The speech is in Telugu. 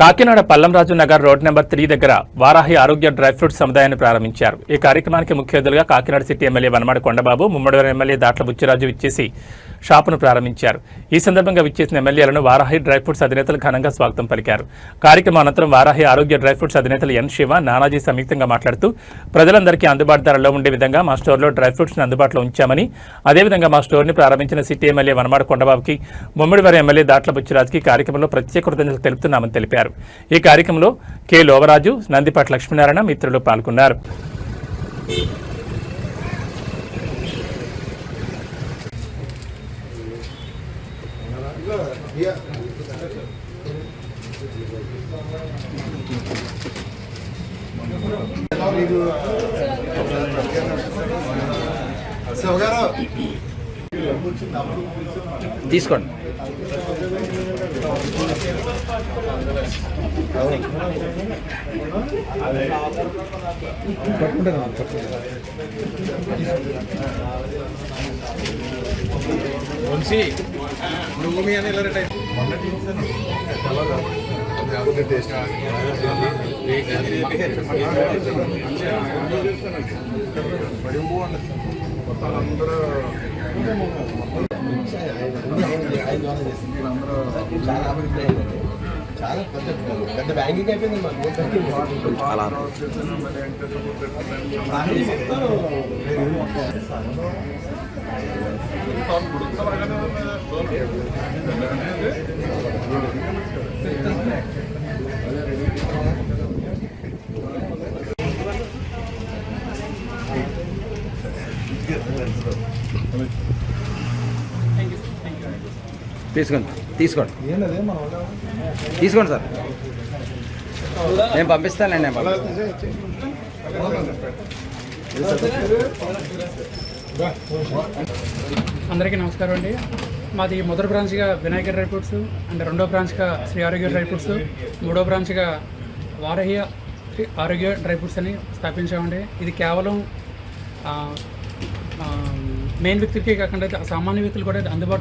Kakinada Pallamraju Nagar road number three దగ్గర వారాహి ఆరోగ్య డ్రై ఫ్రూట్ సముదాయాన్ని ప్రారంభించారు. ఈ కార్యక్రమానికి ముఖ్య అతిథులుగా Kakinada city MLA Vanamadi Kondababu Mummidi MLA Datla Buchiraju ఇచ్చేసి షాపును ప్రారంభించారు. ఈ సందర్భంగా విచ్చేసిన ఎమ్మెల్యేలను వారాహి డ్రై ఫ్రూట్స్ అధినేతలు ఘనంగా స్వాగతం పలికారు. కార్యక్రమం అనంతరం వారాహి ఆరోగ్య డ్రై ఫ్రూట్స్ అధినేతలు ఎన్ శివ నానాజీ సంయుక్తంగా మాట్లాడుతూ ప్రజలందరికీ అందుబాటు ధరలో ఉండే విధంగా మా స్టోర్లో డ్రై ఫ్రూట్స్ని అందుబాటులో ఉంచామని అదేవిధంగా మా స్టోర్ని ప్రారంభించిన సిటీ ఎమ్మెల్యే వనమాడ కొండబాబుకి ముమ్మిడివారి ఎమ్మెల్యే దాట్ల బుచ్చిరాజుకి కార్యక్రమంలో ప్రత్యేక కృతజ్ఞతలు తెలుపుతున్నామని తెలిపారు. ఈ కార్యక్రమంలో కె లోవరాజు నందిపాటి లక్ష్మీనారాయణ మిత్రులు పాల్గొన్నారు. శివగారు తీసుకోండి వంశీ నువ్వు మీ అని ఇలా రిటైర్ టేస్ట్ చాలా అభిప్రాయాలు చాలా పెద్ద పెద్ద బ్యాంకింగ్ అయిపోయింది మాకు అలా తీసుకోండి తీసుకోండి. తీసుకోండి సార్. నేను పంపిస్తానండి నేను. అందరికీ నమస్కారం అండి. మాది మొదటి బ్రాంచ్గా వినాయక డ్రై ఫ్రూట్స్ అండ్ రెండో బ్రాంచ్గా శ్రీ ఆరోగ్య డ్రై ఫ్రూట్స్. మూడో బ్రాంచ్గా వారహ్య ఆరోగ్య డ్రై ఫ్రూట్స్ అని స్థాపించామండి. ఇది కేవలం ఆ, ఆ, మెయిన్ వ్యక్తులకే కాకుండా సామాన్య వ్యక్తులు కూడా అందుబాటులో